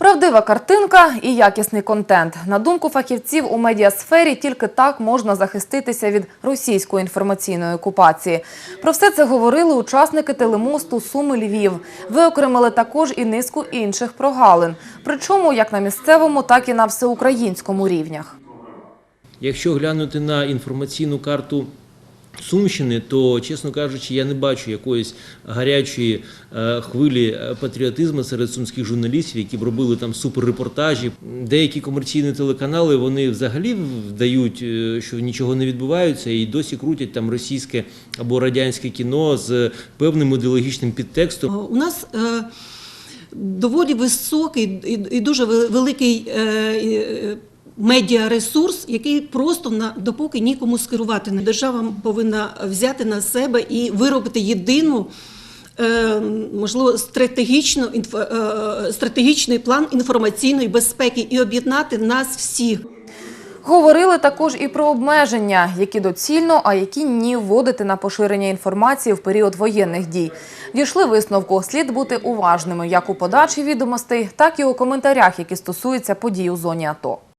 Правдива картинка і якісний контент. На думку фахівців у медіасфері, тільки так можна захиститися від російської інформаційної окупації. Про все це говорили учасники телемосту Суми Львів. Виокремили також і низку інших прогалин. Причому як на місцевому, так і на всеукраїнському рівнях. Якщо глянути на інформаційну карту Сумщини, то, чесно кажучи, я не бачу якоїсь гарячої е, хвилі е, патріотизму серед сумських журналістів, які б робили там суперрепортажі. Деякі комерційні телеканали вони взагалі вдають, е, що нічого не відбувається, і досі крутять там російське або радянське кіно з певним ідеологічним підтекстом. У нас доволі високий і, дуже великий медіаресурс, який просто на допоки нікому скерувати. Держава повинна взяти на себе і виробити єдину. е, Можливо, стратегічну інфо- е, стратегічний план інформаційної безпеки і об'єднати нас всіх. Говорили також і про обмеження, які доцільно, а які ні вводити на поширення інформації в період воєнних дій. Дійшли висновку, слід бути уважними як у подачі відомостей, так і у коментарях, які стосуються подій у зоні АТО.